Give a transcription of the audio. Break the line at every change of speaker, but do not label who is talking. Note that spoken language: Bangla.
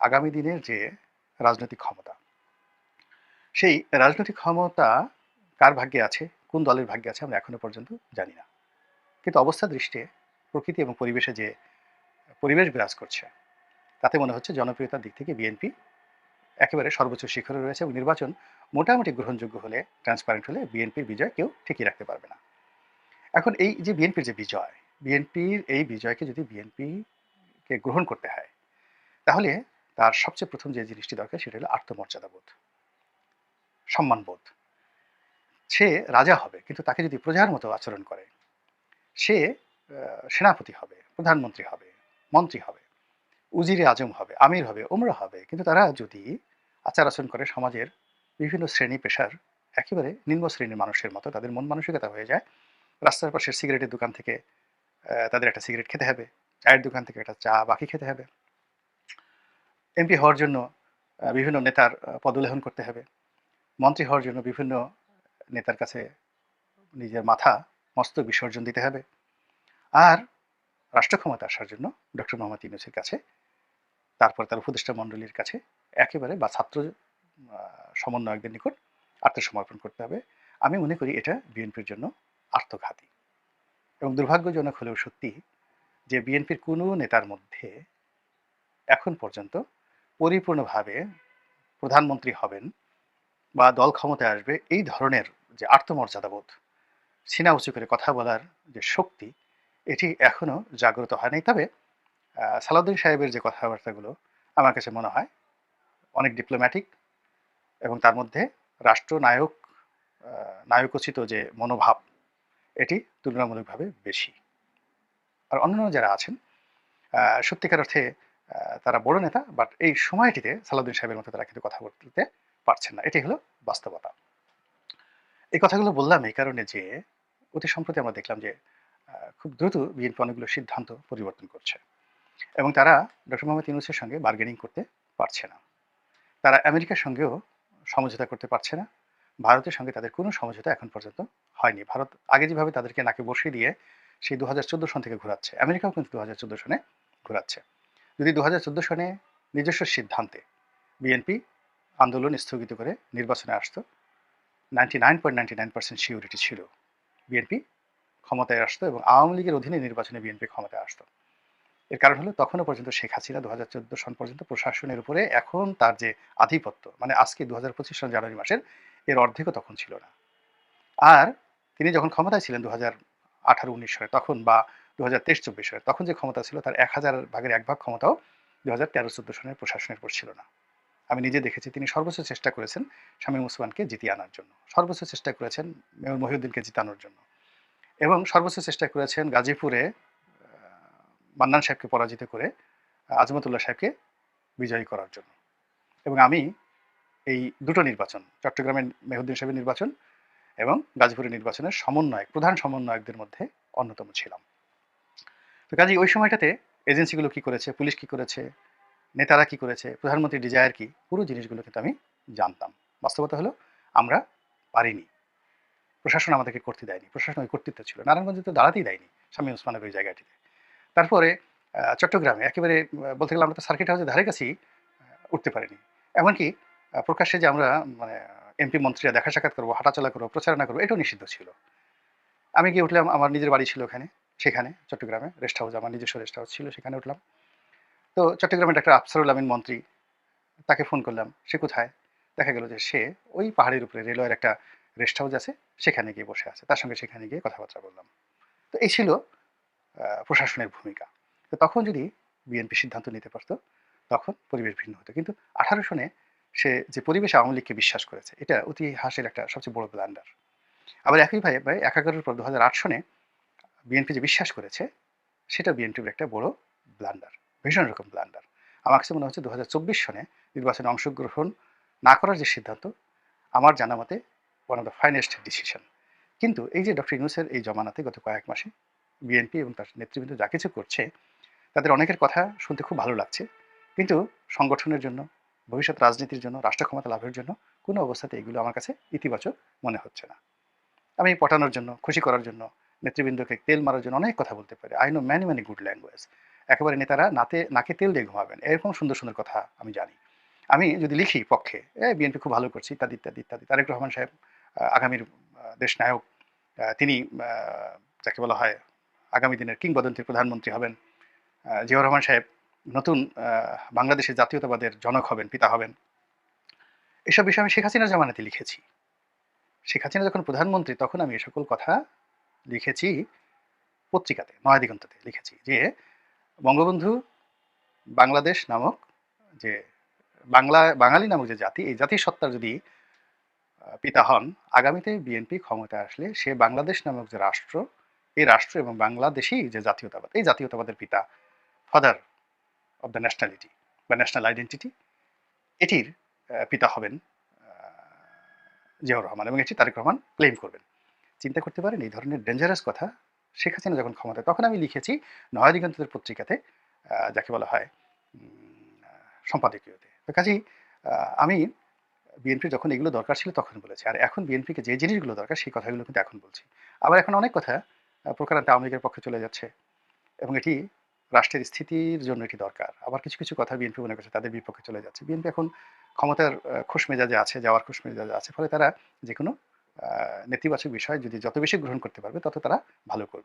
আগামী দিনের যে রাজনৈতিক ক্ষমতা, সেই রাজনৈতিক ক্ষমতা কার ভাগ্যে আছে, কোন দলের ভাগ্যে আছে আমরা এখনও পর্যন্ত জানি না। কিন্তু অবস্থা দৃষ্টে প্রকৃতি এবং পরিবেশে যে পরিবেশ বিরাজ করছে, তাতে মনে হচ্ছে জনপ্রিয়তার দিক থেকে বিএনপি একেবারে সর্বোচ্চ শিখরে রয়েছে এবং নির্বাচন মোটামুটি গ্রহণযোগ্য হলে ট্রান্সপারেন্ট হলে বিএনপির বিজয় কেউ ঠিকই রাখতে পারবে না। এখন এই যে বিএনপির যে বিজয়, বিএনপির এই বিজয়কে যদি বিএনপিকে গ্রহণ করতে হয়, তাহলে তার সবচেয়ে প্রথম যে জিনিসটি দরকার সেটা হলো আত্মমর্যাদাবোধ। সম্মানবোধ। সে রাজা হবে, কিন্তু তাকে যদি প্রজার মতো আচরণ করে, সে সেনাপতি হবে, প্রধানমন্ত্রী হবে, মন্ত্রী হবে, উজিরে আজম হবে, আমির হবে ওমরা হবে, কিন্তু তারা যদি আচার আচরণ করে সমাজের বিভিন্ন শ্রেণি পেশার একেবারে নিম্ন শ্রেণির মানুষের মতো, তাদের মন মানসিকতা হয়ে যায়, রাস্তার পাশের সিগারেটের দোকান থেকে তাদের একটা সিগারেট খেতে হবে, চায়ের দোকান থেকে একটা চা বাকি খেতে হবে এমপি হওয়ার জন্য বিভিন্ন নেতার পদলেহন করতে হবে। মন্ত্রী হওয়ার জন্য বিভিন্ন নেতার কাছে নিজের মাথা মস্তক বিসর্জন দিতে হবে। আর রাষ্ট্র ক্ষমতা আসার জন্য ডক্টর মোহাম্মদ ইউনুসের কাছে, তারপর তার উপদেষ্টা মণ্ডলীর কাছে একেবারে বা ছাত্র সমন্বয়কদের নিকট আত্মসমর্পণ করতে হবে। আমি মনে করি এটা বিএনপির জন্য আত্মঘাতী এবং দুর্ভাগ্যজনক হলেও সত্যি যে বিএনপির কোনো নেতার মধ্যে এখন পর্যন্ত পরিপূর্ণভাবে প্রধানমন্ত্রী হবেন বা দল ক্ষমতায় আসবে এই ধরনের যে আত্মমর্যাদাবোধ সিনা উঁচু করে কথা বলার যে শক্তি এটি এখনও জাগ্রত হয়নি তবে আহ, সালাউদ্দিন সাহেবের যে কথাবার্তাগুলো আমার কাছে মনে হয় অনেক ডিপ্লোম্যাটিক এবং তার মধ্যে রাষ্ট্রনায়ক নায়কোচিত যে মনোভাব এটি তুলনামূলকভাবে বেশি। আর অন্যান্য যারা আছেন সত্যিকার অর্থে তারা বড় নেতা বাট এই সময়টিতে সালাউদ্দিন সাহেবের মতো তারা কিন্তু কথা বলতে পারছেন না। এটি হলো বাস্তবতা। এই কথাগুলো বললাম এই কারণে যে, অতি সম্প্রতি আমরা দেখলাম যে খুব দ্রুত বিএনপি অনেকগুলো সিদ্ধান্ত পরিবর্তন করছে। এবং তারা ডক্টর মোহাম্মদ ইউনুসের সঙ্গে বার্গেনিং করতে পারছে না। তারা আমেরিকার সঙ্গেও সমঝোতা করতে পারছে না। ভারতের সঙ্গে তাদের কোনো সমঝোতা এখন পর্যন্ত হয়নি। ভারত আগে যেভাবে তাদেরকে নাকে বসিয়ে দিয়ে সেই দু হাজার চোদ্দ সন থেকে ঘোরাচ্ছে, আমেরিকাও কিন্তু দু হাজার চোদ্দ সনে ঘোরাচ্ছে। যদি দু হাজার চোদ্দ সনে নিজস্ব সিদ্ধান্তে বিএনপি আন্দোলন স্থগিত করে নির্বাচনে আসতো ninety nine point ninety nine percent surety ছিল বিএনপি ক্ষমতায় আসতো এবং আওয়ামী লীগের অধীনে নির্বাচনে বিএনপি ক্ষমতায় আসতো। এর কারণ হলো তখনও পর্যন্ত শেখ হাসিনা দু হাজার চোদ্দ সন পর্যন্ত প্রশাসনের উপরে এখন তার যে আধিপত্য মানে আজকে দু হাজার পঁচিশ সন জানুয়ারি মাসের, এর অর্ধেকও তখন ছিল না। আর তিনি যখন ক্ষমতায় ছিলেন দু হাজার আঠারো, উনিশ সালে তখন বা দু হাজার তেইশ চব্বিশ তখন যে ক্ষমতা ছিল, তার এক হাজার ভাগের এক ভাগ ক্ষমতাও দু হাজার তেরো চোদ্দ সনের প্রশাসনের উপর ছিল না। আমি নিজে দেখেছি, তিনি সর্বোচ্চ চেষ্টা করেছেন শামীম ওসমানকে জিতিয়ে আনার জন্য। সর্বোচ্চ চেষ্টা করেছেন মেয়র মহিউদ্দিনকে জিতানোর জন্য। এবং সর্বোচ্চ চেষ্টা করেছেন গাজীপুরে মান্নান সাহেবকে পরাজিত করে আজমতুল্লাহ সাহেবকে বিজয়ী করার জন্য। এবং আমি এই দুটো নির্বাচন, চট্টগ্রামের মেহুদ্দিন সাহেবের নির্বাচন এবং গাজীপুরের নির্বাচনের সমন্বয়ক, প্রধান সমন্বয়কদের মধ্যে অন্যতম ছিলাম। তো কাজে ওই সময়টাতে এজেন্সিগুলো কি করেছে, পুলিশ কি করেছে, নেতারা কি করেছে, প্রধানমন্ত্রী ডিজায়ার কি, পুরো জিনিসগুলো কিন্তু আমি জানতাম। বাস্তবতা হলো আমরা পারিনি। প্রশাসন আমাদেরকে করতে দেয়নি। প্রশাসন ওই কর্তৃত্ব ছিল। নারায়ণগঞ্জে তো দাঁড়াতেই দেয়নি স্বামী ওসমানের ওই জায়গাটিতে। তারপরে চট্টগ্রামে একেবারে বলতে গেলে আমরা তো সার্কিট হাউসের ধারে কাছেই উঠতে পারিনি। এমনকি প্রকাশ্যে যে আমরা মানে এমপি মন্ত্রীরা দেখা সাক্ষাৎ করব, হাঁটাচলা করব, প্রচারণা করব, এটাও নিষিদ্ধ ছিল। আমি গিয়ে উঠলাম, আমার নিজের বাড়ি ছিল ওখানে। সেখানে, চট্টগ্রামে রেস্ট হাউস আমার নিজস্ব রেস্ট হাউস ছিল, সেখানে উঠলাম। তো চট্টগ্রামের ডাক্তার আফসারুল আমিন মন্ত্রী, তাকে ফোন করলাম, সে কোথায়? দেখা গেল যে সে ওই পাহাড়ের উপরে রেলওয়ের একটা রেস্ট হাউস আছে, সেখানে গিয়ে বসে আছে, তার সঙ্গে সেখানে গিয়ে কথাবার্তা বললাম। তো এই ছিল প্রশাসনের ভূমিকা। তো তখন যদি বিএনপি সিদ্ধান্ত নিতে পারতো, তখন পরিবেশ ভিন্ন হতো। কিন্তু আঠারো সনে সে যে পরিবেশ আওয়ামী লীগকে বিশ্বাস করেছে, এটা অতি ইতিহাসের একটা সবচেয়ে বড় ব্লান্ডার আবার একইভাবে ভাই ভাই একাগারের পর দু হাজার আট সনে বিএনপি যে বিশ্বাস করেছে, সেটা বিএনপির একটা বড় ব্লান্ডার ভীষণ রকম ব্লান্ডার আমার কাছে মনে হচ্ছে দু হাজার চব্বিশ সনে নির্বাচনে অংশগ্রহণ না করার যে সিদ্ধান্ত, আমার জানা মতে one of the finest decision কিন্তু এই যে ডক্টর ইউনুসের এই জমানাতে গত কয়েক মাসে বিএনপি এবং তার নেতৃবৃন্দ যা কিছু করছে, তাদের অনেকের কথা শুনতে খুব ভালো লাগছে। কিন্তু সংগঠনের জন্য, ভবিষ্যৎ রাজনীতির জন্য, রাষ্ট্র ক্ষমতা লাভের জন্য কোনো অবস্থাতে এগুলো আমার কাছে ইতিবাচক মনে হচ্ছে না। আমি পটানোর জন্য, খুশি করার জন্য নেতৃবৃন্দকে তেল মারার জন্য অনেক কথা বলতে পারি। I know many many good language একেবারে নেতারা নাতে, নাকে তেল দিয়ে ঘুমাবেন। এরকম সুন্দর সুন্দর কথা আমি জানি। আমি যদি লিখি পক্ষে, এ বিএনপি খুব ভালো করছি, ইত্যাদি ইত্যাদি ইত্যাদি। তারেক রহমান সাহেব আগামীর দেশ নায়ক তিনি যাকে বলা হয় আগামী দিনের কিংবদন্তির প্রধানমন্ত্রী হবেন। জিয়াউর রহমান সাহেব নতুন বাংলাদেশের জাতীয়তাবাদের জনক হবেন, পিতা হবেন। এসব বিষয়ে আমি শেখ হাসিনার জামানাতে লিখেছি। শেখ হাসিনা যখন প্রধানমন্ত্রী, তখন আমি এ সকল কথা লিখেছি পত্রিকাতে নয়া দিগন্ততে লিখেছি যে বঙ্গবন্ধু বাংলাদেশ নামক যে বাংলা, বাঙালি নামক যে জাতি, এই জাতির সত্তার যদি পিতা হন, আগামীতে বিএনপি ক্ষমতায় আসলে সে বাংলাদেশ নামক যে রাষ্ট্র, এই রাষ্ট্র এবং বাংলাদেশি যে জাতীয়তাবাদ, এই জাতীয়তাবাদের পিতা ফাদার অব দ্য ন্যাশনালিটি বা ন্যাশনাল আইডেন্টিটি এটির পিতা হবেন জিয়াউর রহমান এবং এটি তারেক রহমান ক্লেম করবেন। চিন্তা করতে পারেন এই ধরনের ডেঞ্জারাস কথা শেখ হাসিনা যখন ক্ষমতায় তখন আমি লিখেছি নয়া দিগন্তের পত্রিকাতে যাকে বলা হয় সম্পাদকীয়তে। তো কাজেই আমি বিএনপির যখন এগুলো দরকার ছিল তখন বলেছি। আর এখন বিএনপিকে যে জিনিসগুলো দরকার সেই কথাগুলো কিন্তু এখন বলছি। আবার এখন অনেক কথা আহ, প্রকারান্তে আওয়ামী লীগের পক্ষে চলে যাচ্ছে এবং এটি রাষ্ট্রের স্থিতির জন্য এটি দরকার। আবার কিছু কিছু কথা বিএনপি মনে করছে তাদের বিপক্ষে চলে যাচ্ছে। বিএনপি এখন ক্ষমতার খুশ মেজাজে আছে যাওয়ার খুশ মেজাজে আছে। ফলে তারা যে কোনো নেতিবাচক বিষয় যদি যত বেশি গ্রহণ করতে পারবে তত তারা ভালো করবে।